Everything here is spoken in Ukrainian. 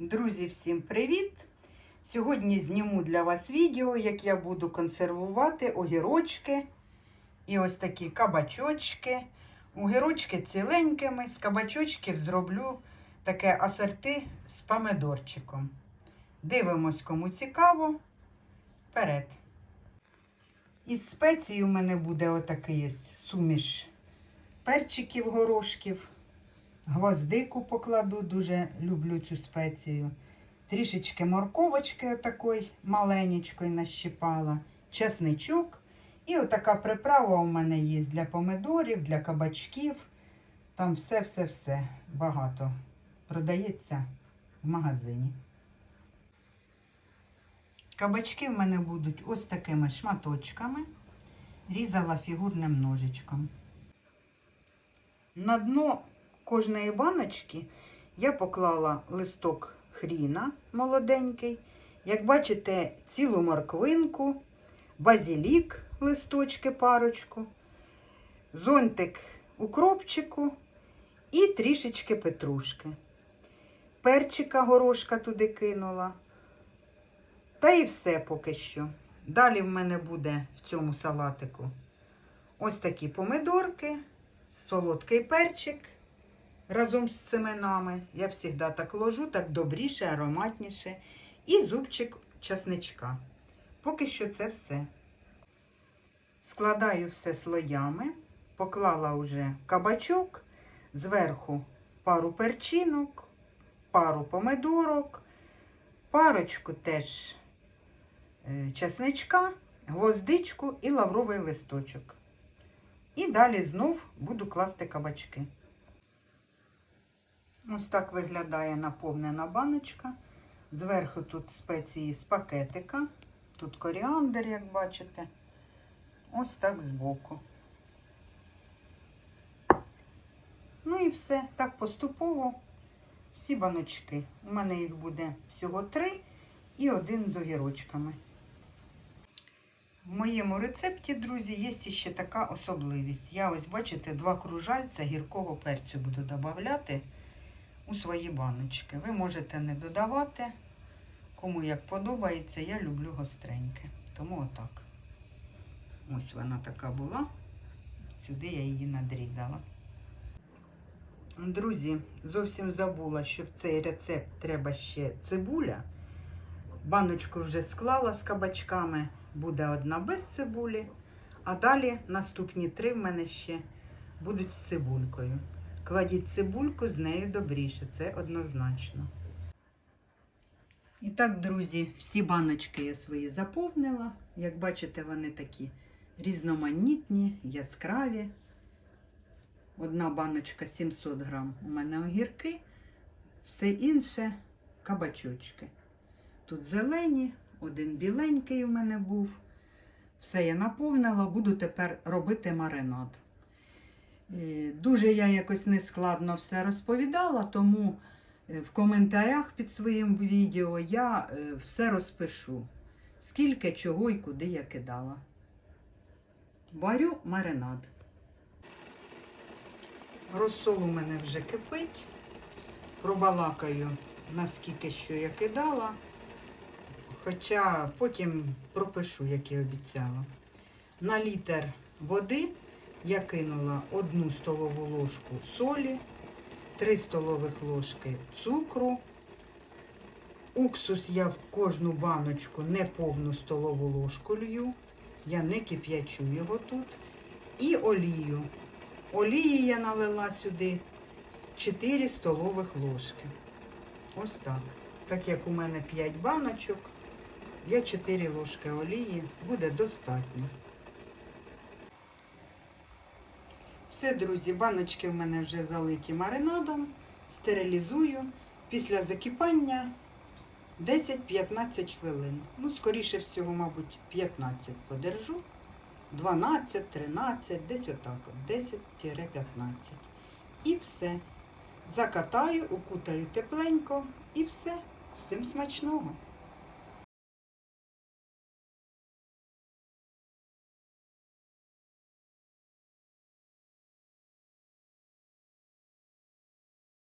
Друзі, всім привіт! Сьогодні зніму для вас відео, як я буду консервувати огірочки і ось такі кабачочки. Огірочки ціленькими, з кабачочків зроблю таке асорти з помидорчиком. Дивимось, кому цікаво. Вперед. Із спецій у мене буде отакий ось суміш перчиків, горошків. Гвоздику покладу, дуже люблю цю спецію. Трішечки морковочки отакої маленької нащипала, чесничок. І отака приправа у мене є для помидорів, для кабачків. Там все-все-все багато продається в магазині. Кабачки в мене будуть ось такими шматочками. Різала фігурним ножичком. На дно кожної баночки я поклала листок хріна молоденький. Як бачите, цілу морквинку, базілік, листочки парочку, зонтик укропчику і трішечки петрушки. Перчика горошка туди кинула. Та і все поки що. Далі в мене буде в цьому салатику ось такі помидорки, солодкий перчик разом з семенами. Я завжди так ложу, так добріше, ароматніше. І зубчик часничка. Поки що це все. Складаю все слоями, поклала вже кабачок, зверху пару перчинок, пару помидорок, парочку теж е, часничка, гвоздичку і лавровий листочок. І далі знов буду класти кабачки. Ось так виглядає наповнена баночка. Зверху тут спеції з пакетика. Тут коріандр, як бачите. Ось так збоку. Ну і все. Так поступово всі баночки. У мене їх буде всього три і один з огірочками. В моєму рецепті, друзі, є ще така особливість. Я ось, бачите, два кружальця гіркого перцю буду додавати у свої баночки. Ви можете не додавати, кому як подобається. Я люблю гостреньке. Тому отак. Ось вона така була. Сюди я її надрізала. Друзі, зовсім забула, що в цей рецепт треба ще цибуля. Баночку вже склала з кабачками, буде одна без цибулі. А далі наступні три в мене ще будуть з цибулькою. Кладіть цибульку, з нею добріше, це однозначно. І так, друзі, всі баночки я свої заповнила. Як бачите, вони такі різноманітні, яскраві. Одна баночка 700 грам у мене огірки, все інше кабачочки. Тут зелені, один біленький у мене був. Все я наповнила, буду тепер робити маринад. Е, Дуже я якось нескладно все розповідала, тому е, в коментарях під своїм відео я е, все розпишу, скільки, чого і куди я кидала. Варю маринад. Розсол у мене вже кипить. Пробалакаю, наскільки що я кидала. Хоча потім пропишу, як і обіцяла. На літр води я кинула одну столову ложку солі, 3 столових ложки цукру. Уксус я в кожну баночку не повну столову ложку лью. Я не кип'ячу його тут. І олію. Олії я налила сюди 4 столових ложки. Ось так. Так як у мене 5 баночок, я 4 ложки олії буде достатньо. Все, друзі, баночки в мене вже залиті маринадом. Стерилізую. Після закипання 10-15 хвилин. Ну, скоріше всього, мабуть, 15 подержу. 12, 13, десь отак. 10-15. І все. Закатаю, укутаю тепленько і все. Всім смачного.